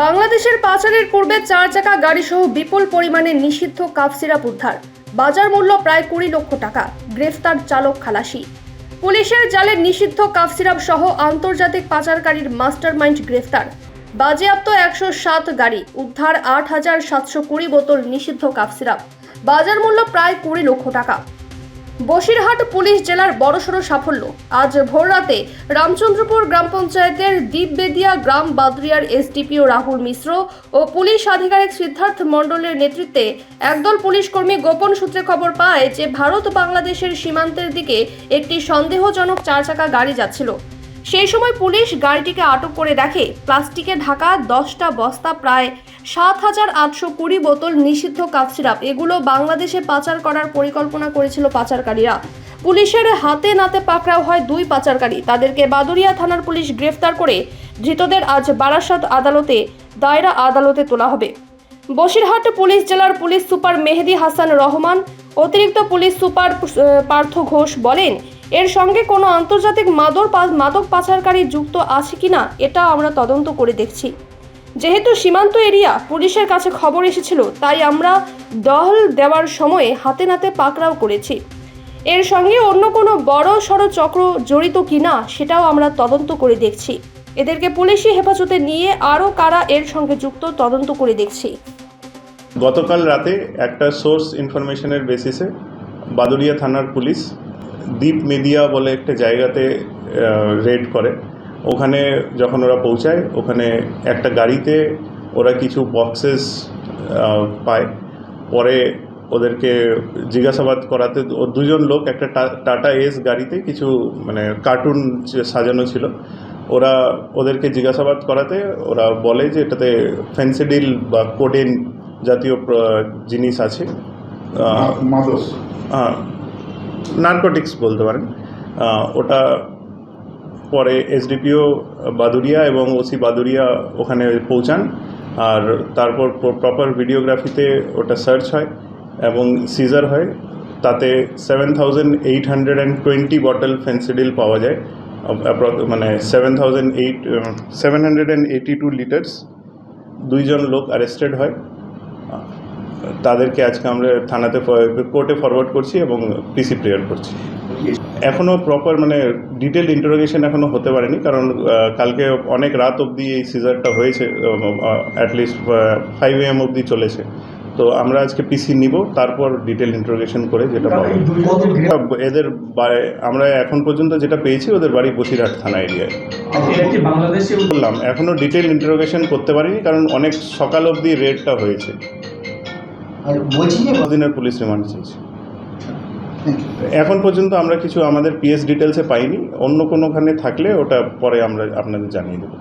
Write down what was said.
বাংলাদেশের পাচারের পূর্বে চার চাকা গাড়ি সহ বিপুল পরিমাণে নিষিদ্ধ কাপ সিরাপ উদ্ধার। বাজার মূল্য প্রায় কুড়ি লক্ষ টাকা। গ্রেফতার চালক খালাসি। পুলিশের জালে নিষিদ্ধ কাপ সিরাপ সহ আন্তর্জাতিক পাচারকারীর মাস্টারমাইন্ড গ্রেফতার। বাজেয়াপ্ত একশো সাত গাড়ি উদ্ধার আট হাজার সাতশো কুড়ি বোতল নিষিদ্ধ কাপ সিরাপ। বাজার মূল্য প্রায় কুড়ি লক্ষ টাকা। বসিরহাট পুলিশ জেলার বড়সড় সাফল্য। আজ ভোররাতে রামচন্দ্রপুর গ্রাম পঞ্চায়েতের দ্বীপবেদিয়া গ্রাম বাদরিয়ার এসডিপিও রাহুল মিশ্র ও পুলিশ আধিকারিক সিদ্ধার্থ মণ্ডলের নেতৃত্বে একদল পুলিশ কর্মী গোপন সূত্রে খবর পায় যে, ভারত বাংলাদেশের সীমান্তের দিকে একটি সন্দেহজনক চার চাকা গাড়ি যাচ্ছিল। সেই সময় পুলিশ গাড়িটিকে আটক করে দেখে। প্লাস্টিকে ঢাকা দশটা বস্তা প্রায় সাত হাজার আটশো কুড়ি বোতল নিষিদ্ধ কাপ সিরাপ এগুলো বাংলাদেশে পাচার করার পরিকল্পনা করেছিল পাচারকারীরা। পুলিশের হাতে নাতে পাকড়াও হয় দুই পাচারকারী। তাদেরকে বাদুরিয়া থানার পুলিশ গ্রেফতার করে ধৃতদের আজ বারাসাত আদালতে দায়রা আদালতে তোলা হবে। বসিরহাট পুলিশ জেলার পুলিশ সুপার মেহেদি হাসান রহমান, অতিরিক্ত পুলিশ সুপার পার্থ ঘোষ বলেন এর সঙ্গে কোনো আন্তর্জাতিক মাদক মাদক পাচারকারী যুক্ত আছে কি না এটা আমরা তদন্ত করে দেখছি। যেহেতু সীমান্ত এরিয়া পুলিশের কাছে খবর এসেছিল, তাই আমরা দহল দেওয়ার সময়ে হাতে নাতে পাকড়াও করেছি। এর সঙ্গে অন্য কোনো বড় সড় চক্র জড়িত কিনা, সেটাও আমরা তদন্ত করে দেখছি। এদেরকে পুলিশি হেফাজতে নিয়ে আরও কারা এর সঙ্গে যুক্ত, তদন্ত করে দেখছি। গতকাল রাতে একটা সোর্স ইনফরমেশনের বেসিসে বাদুড়িয়া থানার পুলিশ দ্বীপ মিডিয়া বলে একটা জায়গাতে রেড করে। ওখানে যখন ওরা পৌঁছায় ওখানে একটা গাড়িতে ওরা কিছু বক্সেস পায়। পরে ওদেরকে জিজ্ঞাসাবাদ করাতে ও দুজন লোক একটা টাটা এস গাড়িতে কিছু মানে কার্টুন সাজানো ছিল। ওরা ওদেরকে জিজ্ঞাসাবাদ করাতে ওরা বলে যে এটাতে ফেন্সিডিল বা কোডেন জাতীয় জিনিস আছে। আহ, মাদস নার্কোটিক্স বলতে পারেন। ওটা পরে এসডিপিও বাদুরিয়া এবং ওসি বাদুরিয়া ওখানে পৌঁছান। আর তারপর প্রপার ভিডিওগ্রাফিতে ওটা সার্চ হয় এবং সিজার হয়। তাতে seven thousand eight hundred and twenty bottle Phensedyl পাওয়া যায়। মানে seven thousand eight seven hundred and eighty two litres দুইজন লোক অ্যারেস্টেড হয়। তাদেরকে আজকে আমরা থানাতে কোর্টে ফরওয়ার্ড করছি এবং পিসি প্রেয়ার করছি। এখনও প্রপার মানে ডিটেল ইন্টারোগেশন এখনও হতে পারেনি, কারণ কালকে অনেক রাত অবধি এই সিজারটা হয়েছে অ্যাটলিস্ট ফাইভ এম অবধি চলেছে। তো আমরা আজকে পিসি নিব, তারপর ডিটেল ইন্টারোগেশন করে যেটা পাবো। এদের আমরা এখন পর্যন্ত যেটা পেয়েছি ওদের বাড়ি বসিরহাট থানা এরিয়ায় বললাম এখনও ডিটেল ইন্টারোগেশন করতে পারিনি, কারণ অনেক সকাল অবধি রেডটা হয়েছে। আর বলছি যে দিনের পুলিশ রিমান্ড চেয়েছি এখন পর্যন্ত আমরা কিছু আমাদের পিএস ডিটেলসে পাইনি। অন্য কোনোখানে থাকলে ওটা পরে আমরা আপনাদের জানিয়ে দেবো।